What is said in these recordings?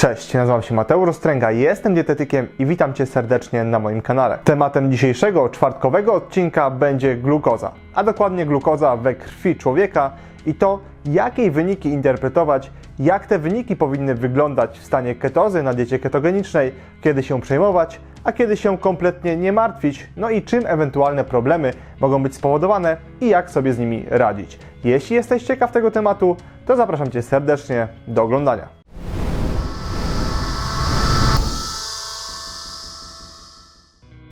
Cześć, nazywam się Mateusz Ostręga, jestem dietetykiem i witam Cię serdecznie na moim kanale. Tematem dzisiejszego czwartkowego odcinka będzie glukoza, a dokładnie glukoza we krwi człowieka i to, jakie wyniki interpretować, jak te wyniki powinny wyglądać w stanie ketozy na diecie ketogenicznej, kiedy się przejmować, a kiedy się kompletnie nie martwić, no i czym ewentualne problemy mogą być spowodowane i jak sobie z nimi radzić. Jeśli jesteś ciekaw tego tematu, to zapraszam Cię serdecznie do oglądania.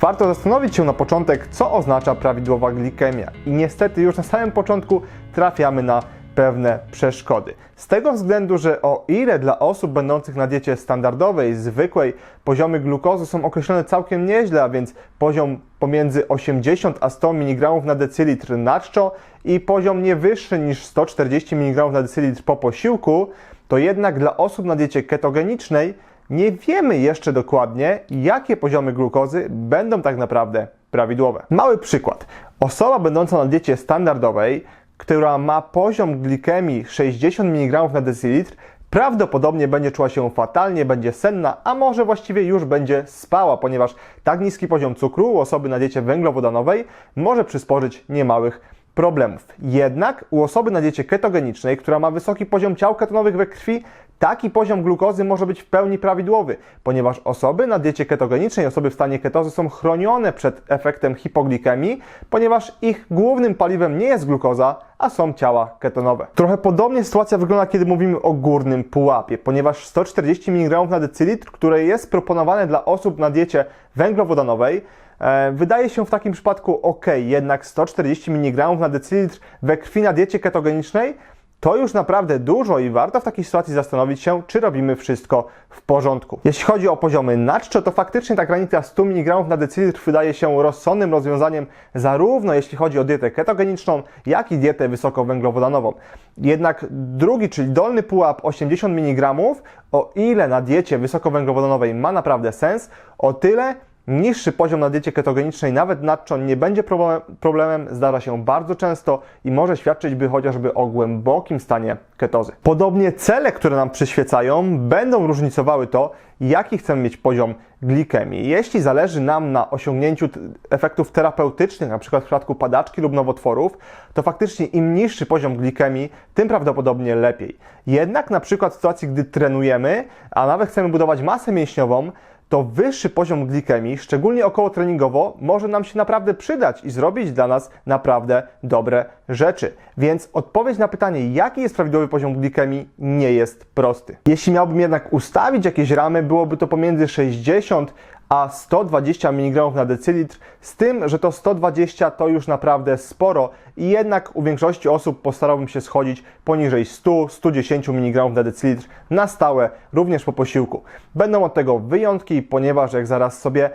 Warto zastanowić się na początek, co oznacza prawidłowa glikemia. I niestety już na samym początku trafiamy na pewne przeszkody. Z tego względu, że o ile dla osób będących na diecie standardowej, zwykłej, poziomy glukozy są określone całkiem nieźle, a więc poziom pomiędzy 80 a 100 mg na decylitr na czczo i poziom nie wyższy niż 140 mg na decylitr po posiłku, to jednak dla osób na diecie ketogenicznej nie wiemy jeszcze dokładnie, jakie poziomy glukozy będą tak naprawdę prawidłowe. Mały przykład. Osoba będąca na diecie standardowej, która ma poziom glikemii 60 mg na decylitr, prawdopodobnie będzie czuła się fatalnie, będzie senna, a może właściwie już będzie spała, ponieważ tak niski poziom cukru u osoby na diecie węglowodanowej może przysporzyć niemałych problemów. Jednak u osoby na diecie ketogenicznej, która ma wysoki poziom ciał ketonowych we krwi, taki poziom glukozy może być w pełni prawidłowy, ponieważ osoby na diecie ketogenicznej, osoby w stanie ketozy są chronione przed efektem hipoglikemii, ponieważ ich głównym paliwem nie jest glukoza, a są ciała ketonowe. Trochę podobnie sytuacja wygląda, kiedy mówimy o górnym pułapie, ponieważ 140 mg na decylitr, które jest proponowane dla osób na diecie węglowodanowej, wydaje się w takim przypadku ok, jednak 140 mg na decylitr we krwi na diecie ketogenicznej to już naprawdę dużo i warto w takiej sytuacji zastanowić się, czy robimy wszystko w porządku. Jeśli chodzi o poziomy naczczo, to faktycznie ta granica 100 mg na decylitr wydaje się rozsądnym rozwiązaniem zarówno jeśli chodzi o dietę ketogeniczną, jak i dietę wysokowęglowodanową. Jednak drugi, czyli dolny pułap 80 mg, o ile na diecie wysokowęglowodanowej ma naprawdę sens, o tyle Niższy poziom na diecie ketogenicznej, nawet nadczą, nie będzie problem, problemem, zdarza się bardzo często i może świadczyć by chociażby o głębokim stanie ketozy. Podobnie cele, które nam przyświecają, będą różnicowały to, jaki chcemy mieć poziom glikemii. Jeśli zależy nam na osiągnięciu efektów terapeutycznych, np. w przypadku padaczki lub nowotworów, to faktycznie im niższy poziom glikemii, tym prawdopodobnie lepiej. Jednak na przykład w sytuacji, gdy trenujemy, a nawet chcemy budować masę mięśniową, to wyższy poziom glikemii, szczególnie około treningowo, może nam się naprawdę przydać i zrobić dla nas naprawdę dobre rzeczy. Więc odpowiedź na pytanie, jaki jest prawidłowy poziom glikemii, nie jest prosty. Jeśli miałbym jednak ustawić jakieś ramy, byłoby to pomiędzy 60 a 120 mg na decylitr, z tym, że to 120 to już naprawdę sporo i jednak u większości osób postarałbym się schodzić poniżej 100-110 mg na decylitr na stałe, również po posiłku. Będą od tego wyjątki, ponieważ jak zaraz sobie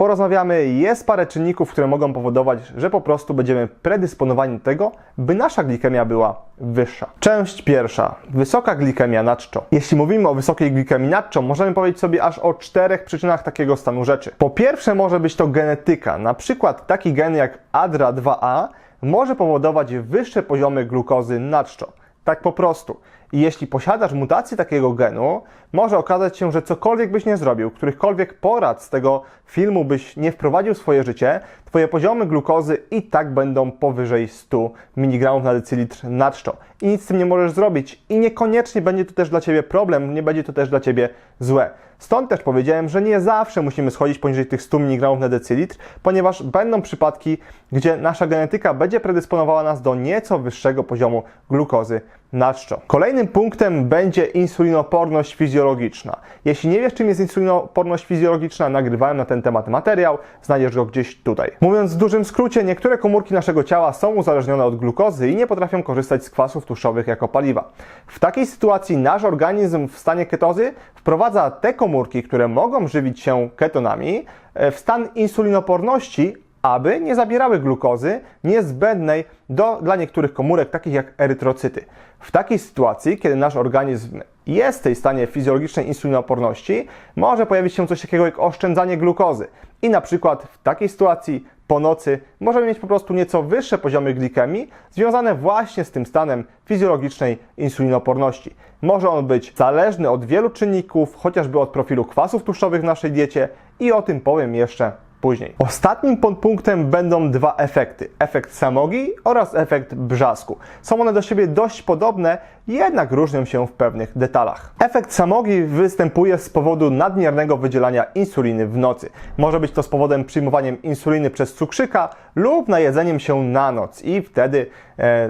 porozmawiamy, jest parę czynników, które mogą powodować, że po prostu będziemy predysponowani do tego, by nasza glikemia była wyższa. Część pierwsza. Wysoka glikemia na czczo. Jeśli mówimy o wysokiej glikemii na czczo, możemy powiedzieć sobie aż o czterech przyczynach takiego stanu rzeczy. Po pierwsze może być to genetyka. Na przykład taki gen jak ADRA2A może powodować wyższe poziomy glukozy na czczo. Tak po prostu. I jeśli posiadasz mutację takiego genu, może okazać się, że cokolwiek byś nie zrobił, którychkolwiek porad z tego filmu byś nie wprowadził w swoje życie, Twoje poziomy glukozy i tak będą powyżej 100 mg na decylitr na czczo. I nic z tym nie możesz zrobić. I niekoniecznie będzie to też dla Ciebie problem, nie będzie to też dla Ciebie złe. Stąd też powiedziałem, że nie zawsze musimy schodzić poniżej tych 100 mg na decylitr, ponieważ będą przypadki, gdzie nasza genetyka będzie predysponowała nas do nieco wyższego poziomu glukozy na czczo. Kolejnym punktem będzie insulinoporność fizjologiczna. Jeśli nie wiesz, czym jest insulinoporność fizjologiczna, nagrywałem na ten temat materiał, znajdziesz go gdzieś tutaj. Mówiąc w dużym skrócie, niektóre komórki naszego ciała są uzależnione od glukozy i nie potrafią korzystać z kwasów tłuszczowych jako paliwa. W takiej sytuacji nasz organizm w stanie ketozy wprowadza te komórki, które mogą żywić się ketonami, e, w stan insulinoporności, aby nie zabierały glukozy niezbędnej do, dla niektórych komórek, takich jak erytrocyty. W takiej sytuacji, kiedy nasz organizm jest w tej stanie fizjologicznej insulinooporności, może pojawić się coś takiego jak oszczędzanie glukozy. I na przykład w takiej sytuacji po nocy możemy mieć po prostu nieco wyższe poziomy glikemii związane właśnie z tym stanem fizjologicznej insulinooporności. Może on być zależny od wielu czynników, chociażby od profilu kwasów tłuszczowych w naszej diecie i o tym powiem jeszcze później. Ostatnim podpunktem będą dwa efekty. Efekt samogi oraz efekt brzasku. Są one do siebie dość podobne, jednak różnią się w pewnych detalach. Efekt samogi występuje z powodu nadmiernego wydzielania insuliny w nocy. Może być to z powodem przyjmowaniem insuliny przez cukrzyka lub najedzeniem się na noc i wtedy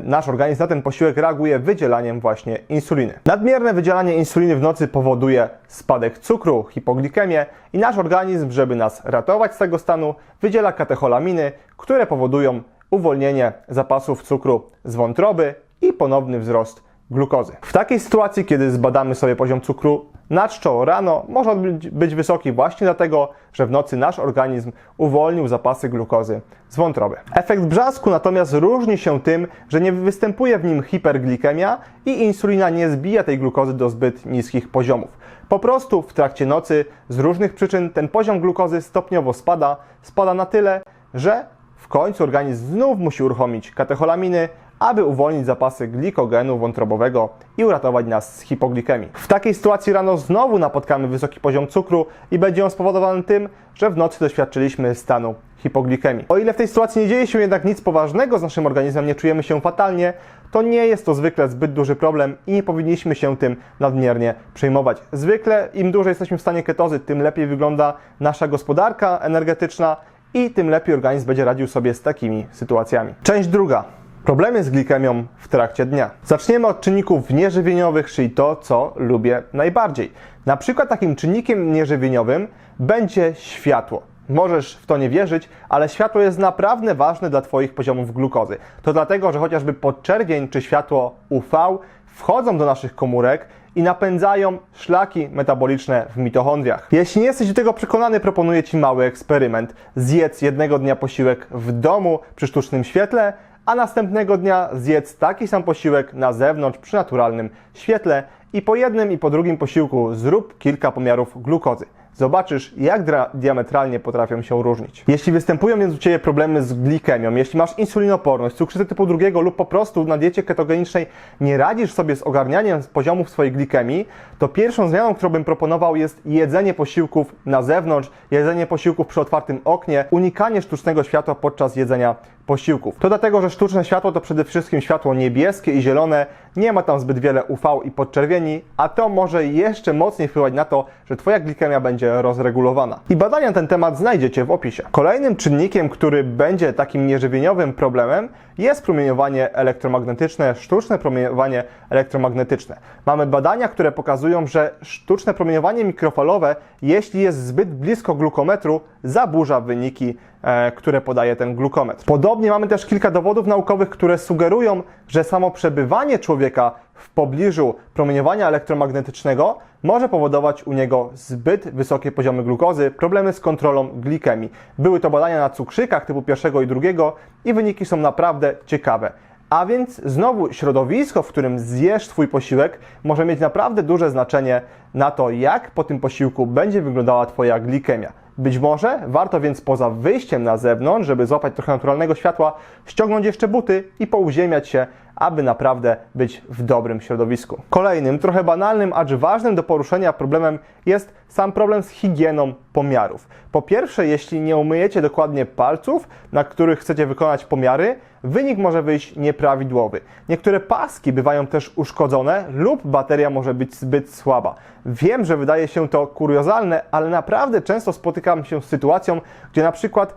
nasz organizm na ten posiłek reaguje wydzielaniem właśnie insuliny. Nadmierne wydzielanie insuliny w nocy powoduje spadek cukru, hipoglikemię i nasz organizm, żeby nas ratować z tego stanu, wydziela katecholaminy, które powodują uwolnienie zapasów cukru z wątroby i ponowny wzrost glukozy. W takiej sytuacji, kiedy zbadamy sobie poziom cukru na czczo rano, może być wysoki właśnie dlatego, że w nocy nasz organizm uwolnił zapasy glukozy z wątroby. Efekt brzasku natomiast różni się tym, że nie występuje w nim hiperglikemia i insulina nie zbija tej glukozy do zbyt niskich poziomów. Po prostu w trakcie nocy z różnych przyczyn ten poziom glukozy stopniowo spada, spada na tyle, że w końcu organizm znów musi uruchomić katecholaminy, aby uwolnić zapasy glikogenu wątrobowego i uratować nas z hipoglikemii. W takiej sytuacji rano znowu napotkamy wysoki poziom cukru i będzie on spowodowany tym, że w nocy doświadczyliśmy stanu hipoglikemii. O ile w tej sytuacji nie dzieje się jednak nic poważnego z naszym organizmem, nie czujemy się fatalnie, to nie jest to zwykle zbyt duży problem i nie powinniśmy się tym nadmiernie przejmować. Zwykle im dłużej jesteśmy w stanie ketozy, tym lepiej wygląda nasza gospodarka energetyczna i tym lepiej organizm będzie radził sobie z takimi sytuacjami. Część druga. Problemy z glikemią w trakcie dnia. Zaczniemy od czynników nieżywieniowych, czyli to, co lubię najbardziej. Na przykład takim czynnikiem nieżywieniowym będzie światło. Możesz w to nie wierzyć, ale światło jest naprawdę ważne dla Twoich poziomów glukozy. To dlatego, że chociażby podczerwień czy światło UV wchodzą do naszych komórek i napędzają szlaki metaboliczne w mitochondriach. Jeśli nie jesteś do tego przekonany, proponuję Ci mały eksperyment. Zjedz jednego dnia posiłek w domu przy sztucznym świetle, a następnego dnia zjedz taki sam posiłek na zewnątrz przy naturalnym świetle i po jednym i po drugim posiłku zrób kilka pomiarów glukozy. Zobaczysz, jak diametralnie potrafią się różnić. Jeśli występują więc u Ciebie problemy z glikemią, jeśli masz insulinoporność, cukrzycę typu drugiego lub po prostu na diecie ketogenicznej nie radzisz sobie z ogarnianiem poziomów swojej glikemii, to pierwszą zmianą, którą bym proponował jest jedzenie posiłków na zewnątrz, jedzenie posiłków przy otwartym oknie, unikanie sztucznego światła podczas jedzenia posiłków. To dlatego, że sztuczne światło to przede wszystkim światło niebieskie i zielone, nie ma tam zbyt wiele UV i podczerwieni, a to może jeszcze mocniej wpływać na to, że Twoja glikemia będzie rozregulowana. I badania na ten temat znajdziecie w opisie. Kolejnym czynnikiem, który będzie takim nieżywieniowym problemem, jest promieniowanie elektromagnetyczne, sztuczne promieniowanie elektromagnetyczne. Mamy badania, które pokazują, że sztuczne promieniowanie mikrofalowe, jeśli jest zbyt blisko glukometru, zaburza wyniki E, które podaje ten glukometr. Podobnie mamy też kilka dowodów naukowych, które sugerują, że samo przebywanie człowieka w pobliżu promieniowania elektromagnetycznego może powodować u niego zbyt wysokie poziomy glukozy, problemy z kontrolą glikemii. Były to badania na cukrzykach typu pierwszego i drugiego i wyniki są naprawdę ciekawe. A więc znowu środowisko, w którym zjesz Twój posiłek, może mieć naprawdę duże znaczenie na to, jak po tym posiłku będzie wyglądała Twoja glikemia. Być może warto więc poza wyjściem na zewnątrz, żeby złapać trochę naturalnego światła, ściągnąć jeszcze buty i pouziemiać się, aby naprawdę być w dobrym środowisku. Kolejnym, trochę banalnym, acz ważnym do poruszenia problemem jest sam problem z higieną pomiarów. Po pierwsze, jeśli nie umyjecie dokładnie palców, na których chcecie wykonać pomiary, wynik może wyjść nieprawidłowy. Niektóre paski bywają też uszkodzone lub bateria może być zbyt słaba. Wiem, że wydaje się to kuriozalne, ale naprawdę często spotykam się z sytuacją, gdzie na przykład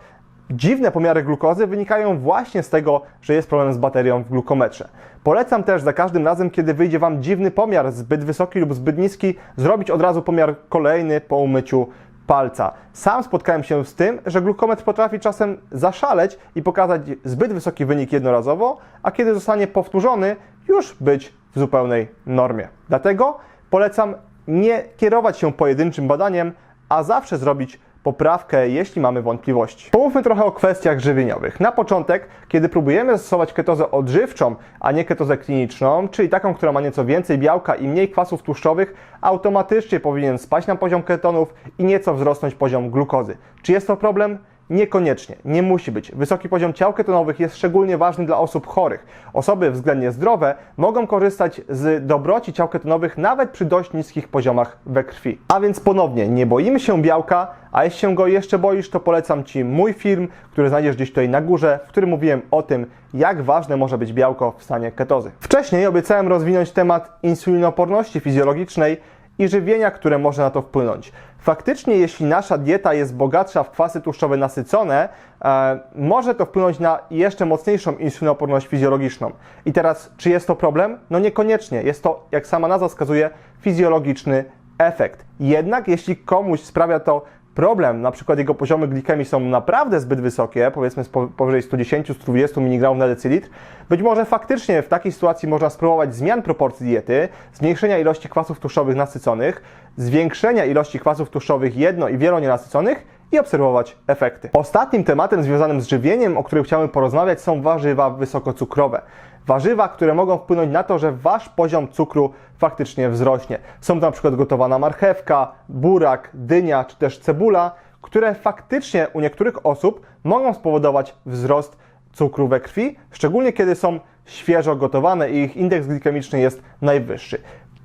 Dziwne pomiary glukozy wynikają właśnie z tego, że jest problem z baterią w glukometrze. Polecam też za każdym razem, kiedy wyjdzie Wam dziwny pomiar, zbyt wysoki lub zbyt niski, zrobić od razu pomiar kolejny po umyciu palca. Sam spotkałem się z tym, że glukometr potrafi czasem zaszaleć i pokazać zbyt wysoki wynik jednorazowo, a kiedy zostanie powtórzony, już być w zupełnej normie. Dlatego polecam nie kierować się pojedynczym badaniem, a zawsze zrobić poprawkę, jeśli mamy wątpliwości. Pomówmy trochę o kwestiach żywieniowych. Na początek, kiedy próbujemy zastosować ketozę odżywczą, a nie ketozę kliniczną, czyli taką, która ma nieco więcej białka i mniej kwasów tłuszczowych, automatycznie powinien spaść nam poziom ketonów i nieco wzrosnąć poziom glukozy. Czy jest to problem? Niekoniecznie, nie musi być. Wysoki poziom ciał ketonowych jest szczególnie ważny dla osób chorych. Osoby względnie zdrowe mogą korzystać z dobroci ciał ketonowych nawet przy dość niskich poziomach we krwi. A więc ponownie, nie boimy się białka, a jeśli się go jeszcze boisz, to polecam Ci mój film, który znajdziesz gdzieś tutaj na górze, w którym mówiłem o tym, jak ważne może być białko w stanie ketozy. Wcześniej obiecałem rozwinąć temat insulinoporności fizjologicznej i żywienia, które może na to wpłynąć. Faktycznie, jeśli nasza dieta jest bogatsza w kwasy tłuszczowe nasycone, e, może to wpłynąć na jeszcze mocniejszą insulinoporność fizjologiczną. I teraz, czy jest to problem? No niekoniecznie. Jest to, jak sama nazwa wskazuje, fizjologiczny efekt. Jednak, jeśli komuś sprawia to problem, na przykład jego poziomy glikemii są naprawdę zbyt wysokie, powiedzmy powyżej 110-120 mg na decylitr, być może faktycznie w takiej sytuacji można spróbować zmian proporcji diety, zmniejszenia ilości kwasów tłuszczowych nasyconych, zwiększenia ilości kwasów tłuszczowych jedno- i wielonienasyconych i obserwować efekty. Ostatnim tematem związanym z żywieniem, o którym chciałbym porozmawiać, są warzywa wysokocukrowe. Warzywa, które mogą wpłynąć na to, że wasz poziom cukru faktycznie wzrośnie. Są to na przykład gotowana marchewka, burak, dynia czy też cebula, które faktycznie u niektórych osób mogą spowodować wzrost cukru we krwi, szczególnie kiedy są świeżo gotowane i ich indeks glikemiczny jest najwyższy.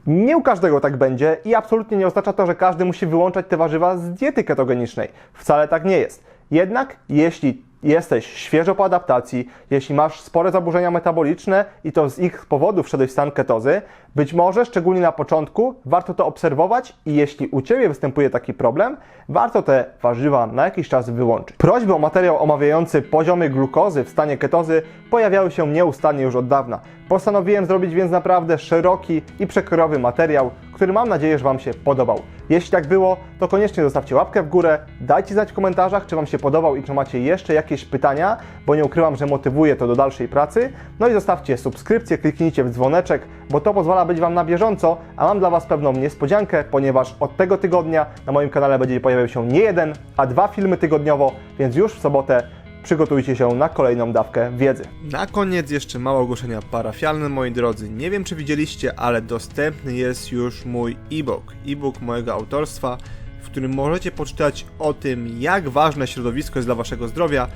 Nie u każdego tak będzie i absolutnie nie oznacza to, że każdy musi wyłączać te warzywa z diety ketogenicznej. Wcale tak nie jest. Jednak jeśli jesteś świeżo po adaptacji, jeśli masz spore zaburzenia metaboliczne i to z ich powodu wszedłeś w stan ketozy, być może, szczególnie na początku, warto to obserwować i jeśli u Ciebie występuje taki problem, warto te warzywa na jakiś czas wyłączyć. Prośby o materiał omawiający poziomy glukozy w stanie ketozy pojawiały się nieustannie już od dawna. Postanowiłem zrobić więc naprawdę szeroki i przekrojowy materiał, który mam nadzieję, że Wam się podobał. Jeśli tak było, to koniecznie zostawcie łapkę w górę, dajcie znać w komentarzach, czy Wam się podobał i czy macie jeszcze jakieś pytania, bo nie ukrywam, że motywuje to do dalszej pracy. No i zostawcie subskrypcję, kliknijcie w dzwoneczek, bo to pozwala być Wam na bieżąco, a mam dla Was pewną niespodziankę, ponieważ od tego tygodnia na moim kanale będzie pojawiał się nie jeden, a dwa filmy tygodniowo, więc już w sobotę przygotujcie się na kolejną dawkę wiedzy. Na koniec jeszcze małe ogłoszenia parafialne, moi drodzy. Nie wiem, czy widzieliście, ale dostępny jest już mój e-book. E-book mojego autorstwa, w którym możecie poczytać o tym, jak ważne środowisko jest dla waszego zdrowia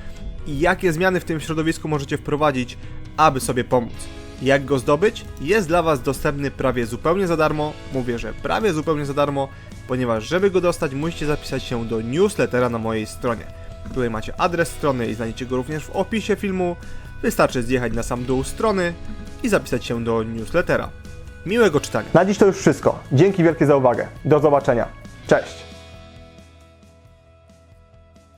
i jakie zmiany w tym środowisku możecie wprowadzić, aby sobie pomóc. Jak go zdobyć? Jest dla Was dostępny prawie zupełnie za darmo. Mówię, że prawie zupełnie za darmo, ponieważ żeby go dostać, musicie zapisać się do newslettera na mojej stronie. Tutaj macie adres strony i znajdziecie go również w opisie filmu. Wystarczy zjechać na sam dół strony i zapisać się do newslettera. Miłego czytania. Na dziś to już wszystko. Dzięki wielkie za uwagę. Do zobaczenia. Cześć.